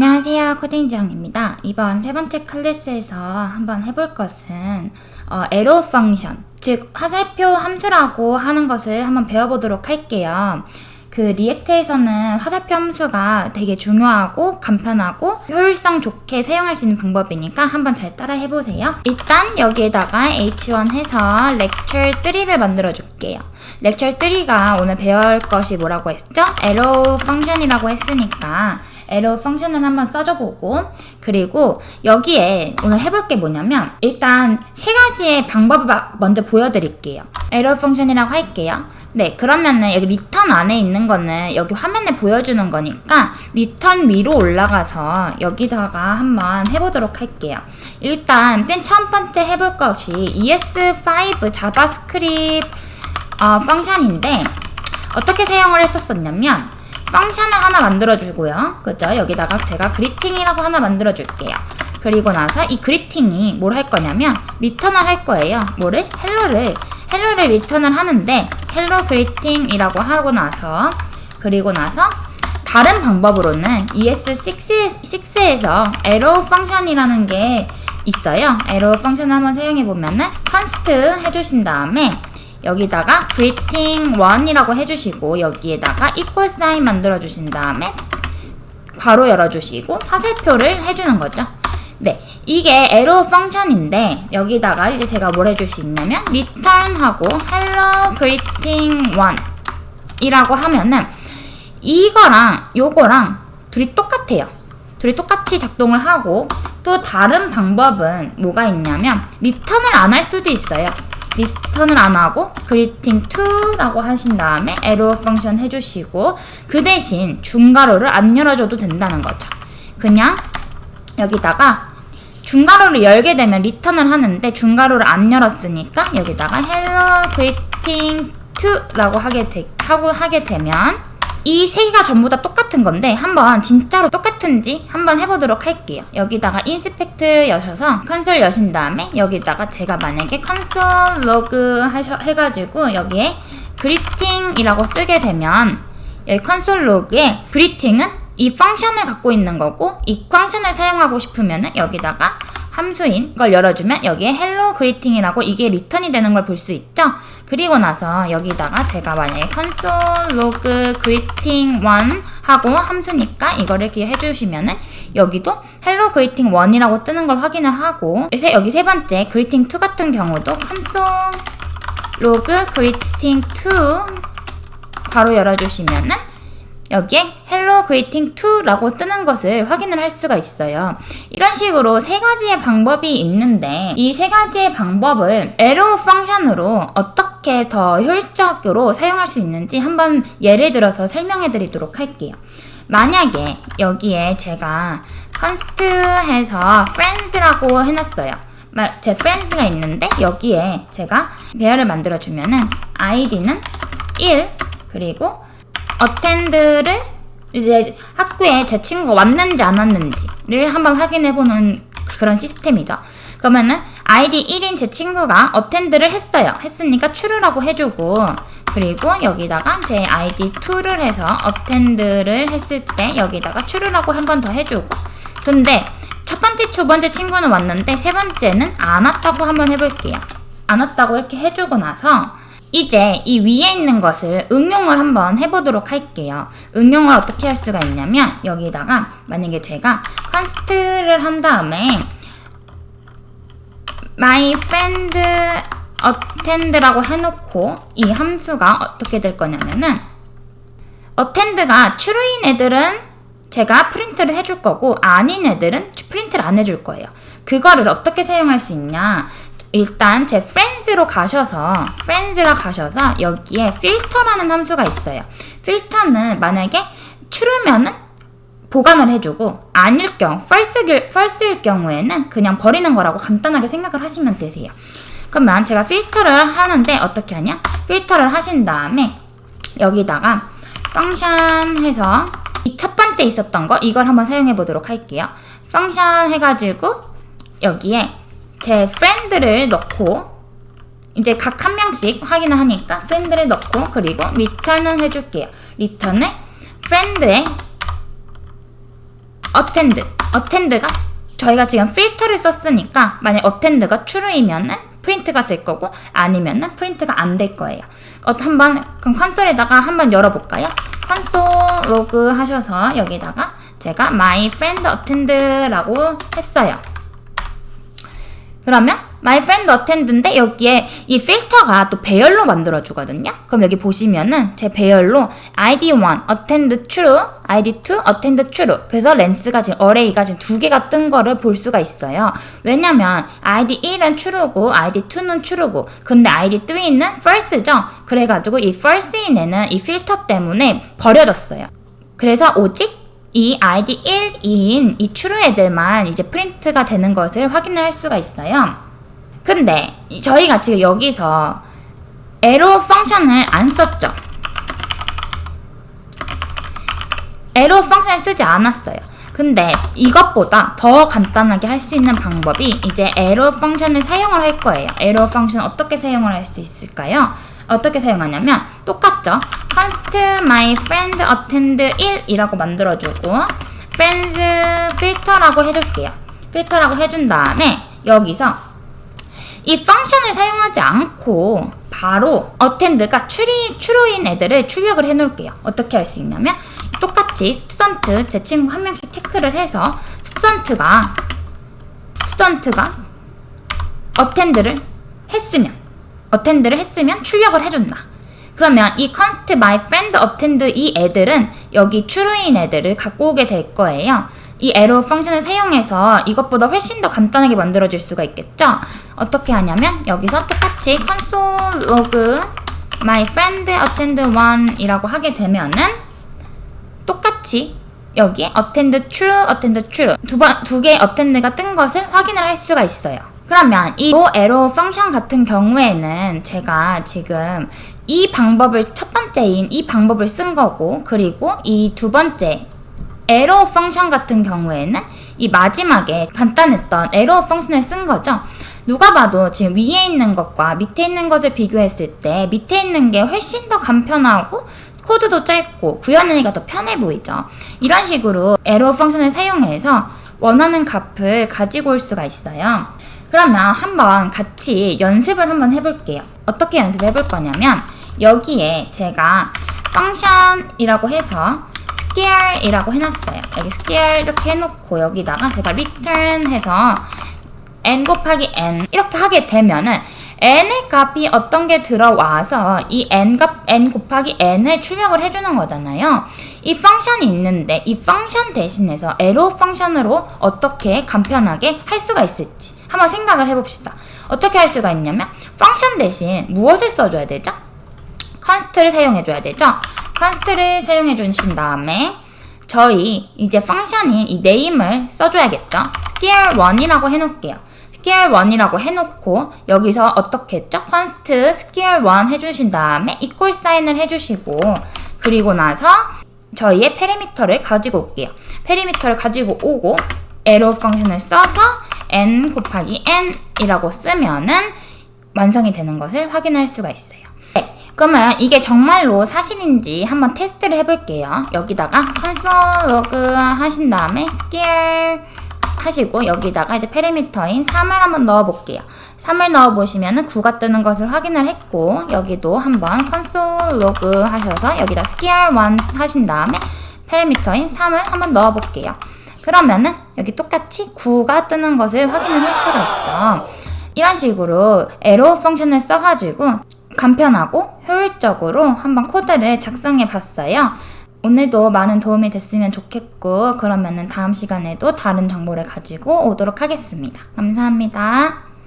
안녕하세요. 코딩지영입니다. 이번 세 번째 클래스에서 한번 해볼 것은 어, 에로 펑션, 즉 화살표 함수라고 하는 것을 한번 배워보도록 할게요. 그 리액트에서는 화살표 함수가 되게 중요하고 간편하고 효율성 좋게 사용할 수 있는 방법이니까 한번 잘 따라 해보세요. 일단 여기에다가 h1 해서 lecture 3를 만들어 줄게요. lecture 3가 오늘 배울 것이 뭐라고 했죠? arrow function이라고 했으니까 arrow function을 한번 써줘보고 그리고 여기에 오늘 해볼 게 뭐냐면 일단 세 가지의 방법을 마- 먼저 보여드릴게요. arrow function이라고 할게요. 네, 그러면은 여기 리턴 안에 있는 거는 여기 화면에 보여주는 거니까 리턴 위로 올라가서 여기다가 한번 해보도록 할게요. 일단 맨첫 번째 해볼 것이 ES5 자바스크립트 어, 펑션인데 어떻게 사용을 했었었냐면 펑션을 하나 만들어주고요. 그죠? 여기다가 제가 그리팅이라고 하나 만들어줄게요. 그리고 나서 이 그리팅이 뭘 할 거냐면 리턴을 할 거예요. 뭐를? 헬로를 헬로를 리턴을 하는데 헬로 그리팅이라고 하고 나서 그리고 나서 다른 방법으로는 ES6, 6에서 arrow 펑션이라는 게 있어요. arrow 펑션 한번 사용해 보면은 const 해주신 다음에 여기다가 greeting 1이라고 해주시고 여기에다가 equal sign 만들어 주신 다음에 괄호 열어주시고 화살표를 해주는 거죠. 네, 이게 arrow 펑션인데 여기다가 이제 제가 뭘 해줄 수 있냐면 return하고 hello greeting 1이라고 하면은 이거랑 요거랑 둘이 똑같아요. 둘이 똑같이 작동을 하고 또 다른 방법은 뭐가 있냐면 리턴을 안 할 수도 있어요. 리턴을 안 하고 greeting to라고 하신 다음에 arrow 펑션 해주시고 그 대신 중괄호를 안 열어줘도 된다는 거죠. 그냥 여기다가 중괄호를 열게 되면 리턴을 하는데 중괄호를 안 열었으니까 여기다가 hello greeting to라고 하게 되, 하고 하게 되면 이 세 개가 전부 다 똑같은 건데 한번 진짜로 똑같은지 한번 해보도록 할게요. 여기다가 인스펙트 여셔서 컨솔 여신 다음에 여기다가 제가 만약에 컨솔 로그 하셔, 해가지고 여기에 그리팅이라고 쓰게 되면 여기 컨솔 로그에 그리팅은 이 펑션을 갖고 있는 거고 이 펑션을 사용하고 싶으면 여기다가 함수인 걸 열어주면 여기에 hello greeting이라고 이게 리턴이 되는 걸 볼 수 있죠. 그리고 나서 여기다가 제가 만약에 console log greeting 1 하고 함수니까 이거를 이렇게 해주시면은 여기도 hello greeting 1이라고 뜨는 걸 확인을 하고 그래서 여기 세 번째 greeting 2 같은 경우도 console log greeting 2 바로 열어주시면은 여기에 hello greeting to라고 뜨는 것을 확인을 할 수가 있어요. 이런 식으로 세 가지의 방법이 있는데 이 세 가지의 방법을 arrow 펑션으로 어떻게 더 효율적으로 사용할 수 있는지 한번 예를 들어서 설명해 드리도록 할게요. 만약에 여기에 제가 const 해서 friends라고 해놨어요. 마- 제 friends가 있는데 여기에 제가 배열을 만들어 주면은 id는 1 그리고 어텐드를 이제 학교에 제 친구가 왔는지 안 왔는지를 한번 확인해보는 그런 시스템이죠. 그러면은 아이디 1인 제 친구가 어텐드를 했어요. 했으니까 true라고 해주고 그리고 여기다가 제 아이디 2를 해서 어텐드를 했을 때 여기다가 true라고 한 번 더 해주고 근데 첫 번째, 두 번째 친구는 왔는데 세 번째는 안 왔다고 한번 해볼게요. 안 왔다고 이렇게 해주고 나서 이제 이 위에 있는 것을 응용을 한번 해보도록 할게요. 응용을 어떻게 할 수가 있냐면 여기다가 만약에 제가 const를 한 다음에 my friend attend라고 해놓고 이 함수가 어떻게 될 거냐면은 attend가 true인 애들은 제가 프린트를 해줄 거고 아닌 애들은 프린트를 안 해줄 거예요. 그거를 어떻게 사용할 수 있냐? 일단 제 friends로 가셔서 friends라 가셔서 여기에 filter라는 함수가 있어요. filter는 만약에 true면은 보관을 해주고 아닐 경우 false일, false일 경우에는 그냥 버리는 거라고 간단하게 생각을 하시면 되세요. 그러면 제가 필터를 하는데 어떻게 하냐? 필터를 하신 다음에 여기다가 펑션 해서 이 첫 번째 있었던 거 이걸 한번 사용해 보도록 할게요. 펑션 해가지고 여기에 제 프렌드를 넣고 이제 각 한 명씩 확인을 하니까 프렌드를 넣고 그리고 리턴을 해줄게요. 리턴을 프렌드의 attend, attend가 저희가 지금 필터를 썼으니까 만약 attend가 true이면은 프린트가 될 거고 아니면은 프린트가 안 될 거예요. 어, 한번 그럼 콘솔에다가 한번 열어볼까요? 콘솔 로그 하셔서 여기다가 제가 my friend attend라고 했어요. 그러면 my friend attend인데 여기에 이 필터가 또 배열로 만들어 주거든요. 그럼 여기 보시면은 제 배열로 id1 attend true, id2 attend true. 그래서 렌스가 지금 어레이가 지금 두 개가 뜬 거를 볼 수가 있어요. 왜냐면 id1은 true고 id2는 true고 근데 id3는 false죠. 그래 가지고 이 false인 애는 이 필터 때문에 버려졌어요. 그래서 오직 이 id 1인 이 true 애들만 이제 프린트가 되는 것을 확인을 할 수가 있어요. 근데 이- 저희가 지금 여기서 에로 펑션을 안 썼죠. 에로 펑션을 쓰지 않았어요. 근데 이것보다 더 간단하게 할 수 있는 방법이 이제 에로 펑션을 사용을 할 거예요. 에로 펑션 어떻게 사용을 할 수 있을까요? 어떻게 사용하냐면 똑같죠. const my friend attend 1이라고 만들어주고 friends filter라고 해줄게요. 필터라고 해준 다음에 여기서 이 펑션을 사용하지 않고 바로 attend가 추리, 추루인 애들을 출력을 해 놓을게요. 어떻게 할 수 있냐면 똑같이 스튜던트 제 친구 한 명씩 태클을 해서 스튜던트가 스튜던트가 attend를 했으면 attend를 했으면 출력을 해준다. 그러면 이 const my friend attend 이 애들은 여기 true인 애들을 갖고 오게 될 거예요. 이 arrow 펑션을 사용해서 이것보다 훨씬 더 간단하게 만들어질 수가 있겠죠? 어떻게 하냐면 여기서 똑같이 console log my friend attend one 이라고 하게 되면은 똑같이 여기에 attend true, attend true 두 번 두 개의 attend가 뜬 것을 확인을 할 수가 있어요. 그러면 이 arrow 펑션 같은 경우에는 제가 지금 이 방법을 첫 번째인 이 방법을 쓴 거고 그리고 이 두 번째 arrow 펑션 같은 경우에는 이 마지막에 간단했던 arrow 펑션을 쓴 거죠. 누가 봐도 지금 위에 있는 것과 밑에 있는 것을 비교했을 때 밑에 있는 게 훨씬 더 간편하고 코드도 짧고 구현하기가 더 편해 보이죠. 이런 식으로 arrow 펑션을 사용해서 원하는 값을 가지고 올 수가 있어요. 그러면 한번 같이 연습을 한번 해볼게요. 어떻게 연습을 해볼 거냐면 여기에 제가 function이라고 해서 scare이라고 해놨어요. 여기 scare 이렇게 해놓고 여기다가 제가 return 해서 n 곱하기 n 이렇게 하게 되면은 n의 값이 어떤 게 들어와서 이 n 값 n 곱하기 n을 출력을 해주는 거잖아요. 이 펑션이 있는데 이 펑션 대신해서 arrow 펑션으로 어떻게 간편하게 할 수가 있을지 한번 생각을 해봅시다. 어떻게 할 수가 있냐면 펑션 대신 무엇을 써줘야 되죠? const를 사용해줘야 되죠? const를 사용해 주신 다음에 저희 이제 펑션인 이 name을 써줘야겠죠? scale1이라고 해놓을게요. scale1이라고 해놓고 여기서 어떻게 했죠? const scale1 해주신 다음에 equal sign을 해주시고 그리고 나서 저희의 페리미터를 가지고 올게요. 페리미터를 가지고 오고 arrow 펑션을 써서 n 곱하기 n이라고 쓰면은 완성이 되는 것을 확인할 수가 있어요. 네, 그러면 이게 정말로 사실인지 한번 테스트를 해볼게요. 여기다가 console log 하신 다음에 scale 하시고 여기다가 이제 페리미터인 3을 한번 넣어볼게요. 3을 넣어보시면은 9가 뜨는 것을 확인을 했고 여기도 한번 console log 하셔서 여기다 scale 1 하신 다음에 페리미터인 3을 한번 넣어볼게요. 그러면은 여기 똑같이 9가 뜨는 것을 확인을 할 수가 있죠. 이런 식으로 arrow 펑션을 써가지고 간편하고 효율적으로 한번 코드를 작성해 봤어요. 오늘도 많은 도움이 됐으면 좋겠고, 그러면은 다음 시간에도 다른 정보를 가지고 오도록 하겠습니다. 감사합니다.